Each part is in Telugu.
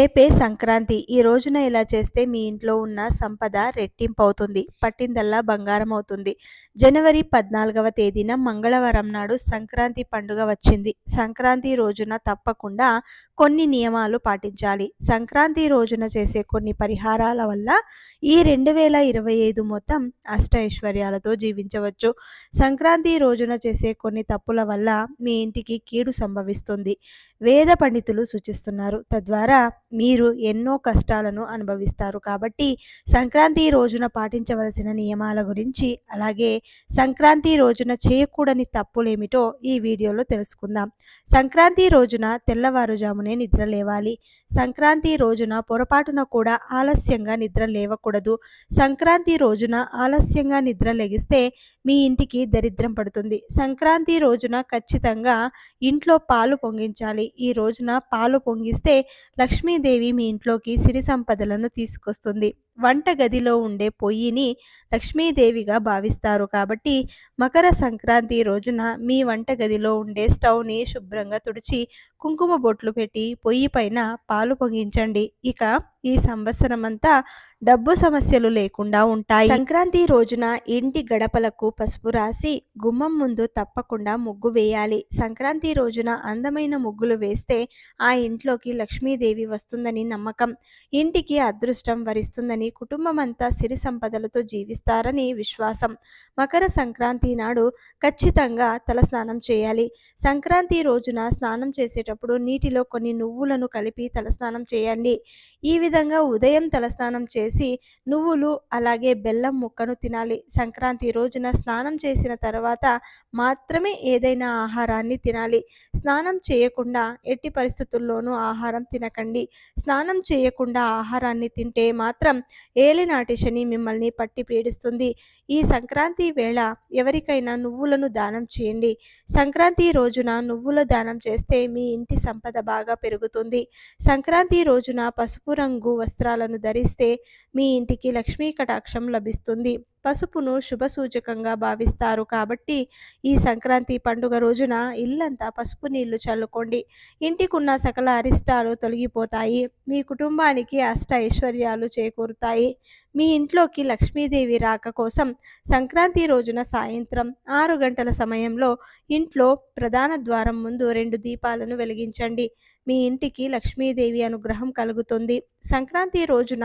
రేపే సంక్రాంతి. ఈ రోజున ఇలా చేస్తే మీ ఇంట్లో ఉన్న సంపద రెట్టింపు అవుతుంది పట్టిందల్లా బంగారం అవుతుంది జనవరి పద్నాలుగవ తేదీన మంగళవారం నాడు సంక్రాంతి పండుగ వచ్చింది. సంక్రాంతి రోజున తప్పకుండా కొన్ని నియమాలు పాటించాలి. సంక్రాంతి రోజున చేసే కొన్ని పరిహారాల వల్ల ఈ రెండు వేల ఇరవై ఐదు మొత్తం అష్ట ఐశ్వర్యాలతో జీవించవచ్చు. సంక్రాంతి రోజున చేసే కొన్ని తప్పుల వల్ల మీ ఇంటికి కీడు సంభవిస్తుంది. వేద పండితులు సూచిస్తున్నారు. తద్వారా మీరు ఎన్నో కష్టాలను అనుభవిస్తారు. కాబట్టి సంక్రాంతి రోజున పాటించవలసిన నియమాల గురించి అలాగే సంక్రాంతి రోజున చేయకూడని తప్పులేమిటో ఈ వీడియోలో తెలుసుకుందాం. సంక్రాంతి రోజున తెల్లవారుజామునే నిద్ర లేవాలి సంక్రాంతి రోజున పొరపాటున కూడా ఆలస్యంగా నిద్ర లేవకూడదు. సంక్రాంతి రోజున ఆలస్యంగా నిద్ర లెగిస్తే మీ ఇంటికి దరిద్రం పడుతుంది. సంక్రాంతి రోజున ఖచ్చితంగా ఇంట్లో పాలు పొంగించాలి. ఈ రోజున పాలు పొంగిస్తే లక్ష్మీదేవి మీ ఇంట్లోకి సిరి సంపదలను తీసుకొస్తుంది. వంట గదిలో ఉండే పొయ్యిని లక్ష్మీదేవిగా భావిస్తారు. కాబట్టి మకర సంక్రాంతి రోజున మీ వంట గదిలో ఉండే స్టవ్ని శుభ్రంగా తుడిచి కుంకుమ బొట్లు పెట్టి పొయ్యి పైన పాలు పొంగించండి. ఇక ఈ సంవత్సరం అంతా డబ్బు సమస్యలు లేకుండా ఉంటాయి. సంక్రాంతి రోజున ఇంటి గడపలకు పసుపు రాసి గుమ్మం ముందు తప్పకుండా ముగ్గు వేయాలి. సంక్రాంతి రోజున అందమైన ముగ్గులు వేస్తే ఆ ఇంట్లోకి లక్ష్మీదేవి వస్తుందని నమ్మకం. ఇంటికి అదృష్టం వరిస్తుందని కుటుంబం అంతా సిరి సంపదలతో జీవిస్తారని విశ్వాసం. మకర సంక్రాంతి నాడు ఖచ్చితంగా తలస్నానం చేయాలి. సంక్రాంతి రోజున స్నానం చేసేటప్పుడు నీటిలో కొన్ని నువ్వులను కలిపి తలస్నానం చేయండి. ఈ విధంగా ఉదయం తలస్నానం చేసి నువ్వులు అలాగే బెల్లం ముక్కను తినాలి. సంక్రాంతి రోజున స్నానం చేసిన తర్వాత మాత్రమే ఏదైనా ఆహారాన్ని తినాలి. స్నానం చేయకుండా ఎట్టి పరిస్థితుల్లోనూ ఆహారం తినకండి. స్నానం చేయకుండా ఆహారాన్ని తింటే మాత్రం ఏలినాటి శని మిమ్మల్ని పట్టి పీడిస్తుంది. ఈ సంక్రాంతి వేళ ఎవరికైనా నువ్వులను దానం చేయండి. సంక్రాంతి రోజున నువ్వుల దానం చేస్తే మీ ఇంటి సంపద బాగా పెరుగుతుంది. సంక్రాంతి రోజున పసుపు రంగు వస్త్రాలను ధరిస్తే మీ ఇంటికి లక్ష్మీ కటాక్షం లభిస్తుంది. పసుపును శుభ సూచకంగా భావిస్తారు. కాబట్టి ఈ సంక్రాంతి పండుగ రోజున ఇల్లంతా పసుపు నీళ్ళు చల్లుకోండి. ఇంటికున్న సకల అరిష్టాలు తొలగిపోతాయి. మీ కుటుంబానికి అష్ట ఐశ్వర్యాలు చేకూరుతాయి. మీ ఇంట్లోకి లక్ష్మీదేవి రాక కోసం సంక్రాంతి రోజున సాయంత్రం ఆరు గంటల సమయంలో ఇంట్లో ప్రధాన ద్వారం ముందు రెండు దీపాలను వెలిగించండి. మీ ఇంటికి లక్ష్మీదేవి అనుగ్రహం కలుగుతుంది. సంక్రాంతి రోజున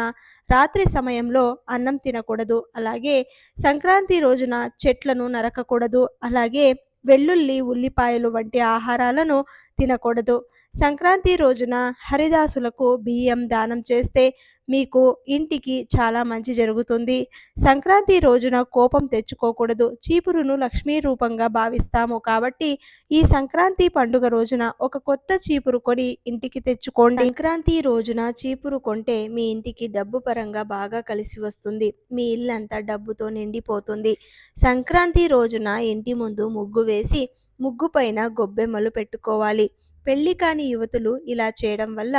రాత్రి సమయంలో అన్నం తినకూడదు. అలాగే సంక్రాంతి రోజున చెట్లను నరకకూడదు. అలాగే వెల్లుల్లి ఉల్లిపాయలు వంటి ఆహారాలను తినకూడదు. సంక్రాంతి రోజున హరిదాసులకు బియ్యం దానం చేస్తే మీకు ఇంటికి చాలా మంచి జరుగుతుంది. సంక్రాంతి రోజున కోపం తెచ్చుకోకూడదు. చీపురును లక్ష్మీ రూపంగా భావిస్తాము కాబట్టి ఈ సంక్రాంతి పండుగ రోజున ఒక కొత్త చీపురు కొని ఇంటికి తెచ్చుకోండి. సంక్రాంతి రోజున చీపురు కొంటే మీ ఇంటికి డబ్బు పరంగా బాగా కలిసి వస్తుంది. మీ ఇల్లంతా డబ్బుతో నిండిపోతుంది. సంక్రాంతి రోజున ఇంటి ముందు ముగ్గు వేసి ముగ్గు పైన గొబ్బెమ్మలు పెట్టుకోవాలి. పెళ్ళి కాని యువతులు ఇలా చేయడం వల్ల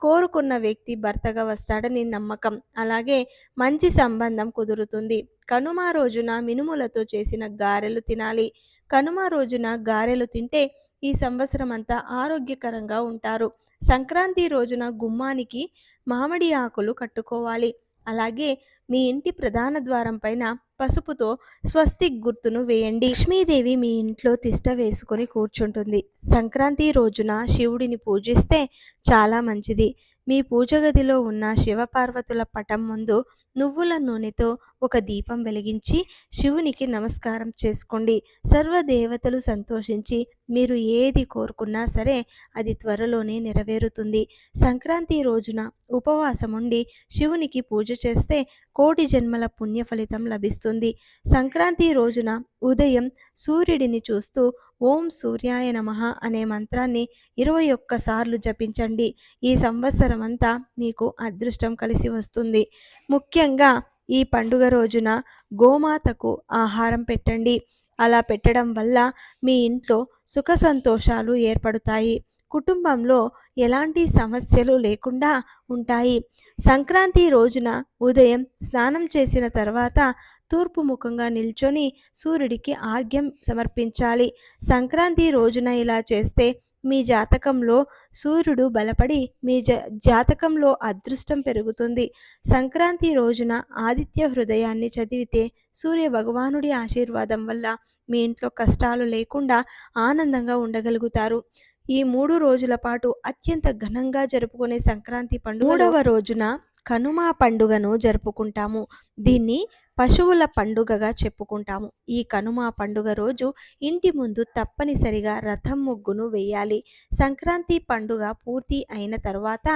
కోరుకున్న వ్యక్తి భర్తగా వస్తాడని నమ్మకం. అలాగే మంచి సంబంధం కుదురుతుంది. కనుమ రోజున మినుములతో చేసిన గారెలు తినాలి. కనుమ రోజున గారెలు తింటే ఈ సంవత్సరం అంతా ఆరోగ్యకరంగా ఉంటారు. సంక్రాంతి రోజున గుమ్మానికి మామిడి ఆకులు కట్టుకోవాలి. అలాగే మీ ఇంటి ప్రధాన ద్వారం పైన పసుపుతో స్వస్తిక్ గుర్తును వేయండి. లక్ష్మీదేవి మీ ఇంట్లో తిష్ట వేసుకొని కూర్చుంటుంది. సంక్రాంతి రోజున శివుడిని పూజిస్తే చాలా మంచిది. మీ పూజ గదిలో ఉన్న శివపార్వతుల పటం ముందు నువ్వుల నూనెతో ఒక దీపం వెలిగించి శివునికి నమస్కారం చేసుకోండి. సర్వదేవతలు సంతోషించి మీరు ఏది కోరుకున్నా సరే అది త్వరలోనే నెరవేరుతుంది. సంక్రాంతి రోజున ఉపవాసం ఉండి శివునికి పూజ చేస్తే కోటి జన్మల పుణ్య ఫలితం లభిస్తుంది. సంక్రాంతి రోజున ఉదయం సూర్యుడిని చూస్తూ ఓం సూర్యాయ నమ అనే మంత్రాన్ని ఇరవై ఒక్కసార్లు జపించండి. ఈ సంవత్సరం అంతా మీకు అదృష్టం కలిసి వస్తుంది. ముఖ్యంగా ఈ పండుగ రోజున గోమాతకు ఆహారం పెట్టండి. అలా పెట్టడం వల్ల మీ ఇంట్లో సుఖ సంతోషాలు ఏర్పడతాయి. కుటుంబంలో ఎలాంటి సమస్యలు లేకుండా ఉంటాయి. సంక్రాంతి రోజున ఉదయం స్నానం చేసిన తర్వాత తూర్పు ముఖంగా నిల్చొని సూర్యుడికి ఆర్ఘ్యం సమర్పించాలి. సంక్రాంతి రోజున ఇలా చేస్తే మీ జాతకంలో సూర్యుడు బలపడి మీ జ జాతకంలో అదృష్టం పెరుగుతుంది. సంక్రాంతి రోజున ఆదిత్య హృదయాన్ని చదివితే సూర్య భగవానుడి ఆశీర్వాదం వల్ల మీ ఇంట్లో కష్టాలు లేకుండా ఆనందంగా ఉండగలుగుతారు. ఈ మూడు రోజుల పాటు అత్యంత ఘనంగా జరుపుకునే సంక్రాంతి పండుగ మూడవ రోజున కనుమ పండుగను జరుపుకుంటాము. దీన్ని పశువుల పండుగగా చెప్పుకుంటాము. ఈ కనుమ పండుగ రోజు ఇంటి ముందు తప్పనిసరిగా రథం ముగ్గును వేయాలి. సంక్రాంతి పండుగ పూర్తి అయిన తర్వాత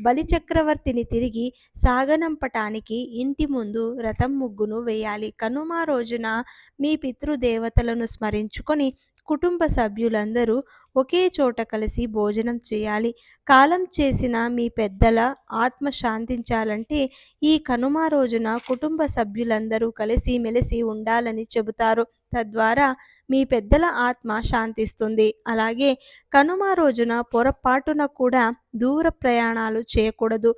బలిచక్రవర్తిని తిరిగి సాగనంపటానికి ఇంటి ముందు రథం ముగ్గును వేయాలి. కనుమ రోజున మీ పితృదేవతలను స్మరించుకొని కుటుంబ సభ్యులందరూ ఒకే చోట కలిసి భోజనం చేయాలి. కాలం చేసిన మీ పెద్దల ఆత్మ శాంతించాలంటే ఈ కనుమ రోజున కుటుంబ సభ్యులందరూ కలిసి మెలిసి ఉండాలని చెబుతారు. తద్వారా మీ పెద్దల ఆత్మ శాంతిస్తుంది. అలాగే కనుమ రోజున పొరపాటున కూడా దూర ప్రయాణాలు చేయకూడదు.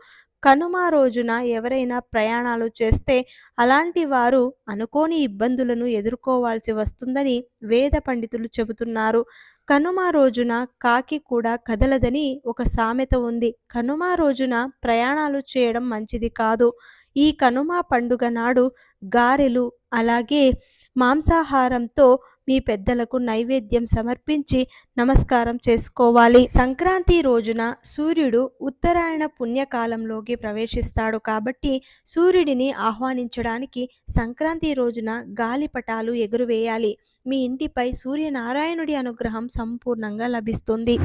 కనుమ రోజున ఎవరైనా ప్రయాణాలు చేస్తే అలాంటి వారు అనుకోని ఇబ్బందులను ఎదుర్కోవాల్సి వస్తుందని వేద పండితులు చెబుతున్నారు. కనుమ రోజున కాకి కూడా కదలదని ఒక సామెత ఉంది. కనుమ రోజున ప్రయాణాలు చేయడం మంచిది కాదు. ఈ కనుమ పండుగ నాడు గారెలు అలాగే మాంసాహారంతో మీ పెద్దలకు నైవేద్యం సమర్పించి నమస్కారం చేసుకోవాలి. సంక్రాంతి రోజున సూర్యుడు ఉత్తరాయణ పుణ్యకాలంలోకి ప్రవేశిస్తాడు కాబట్టి సూర్యుడిని ఆహ్వానించడానికి సంక్రాంతి రోజున గాలిపటాలు ఎగురువేయాలి. మీ ఇంటిపై సూర్యనారాయణుడి అనుగ్రహం సంపూర్ణంగా లభిస్తుంది.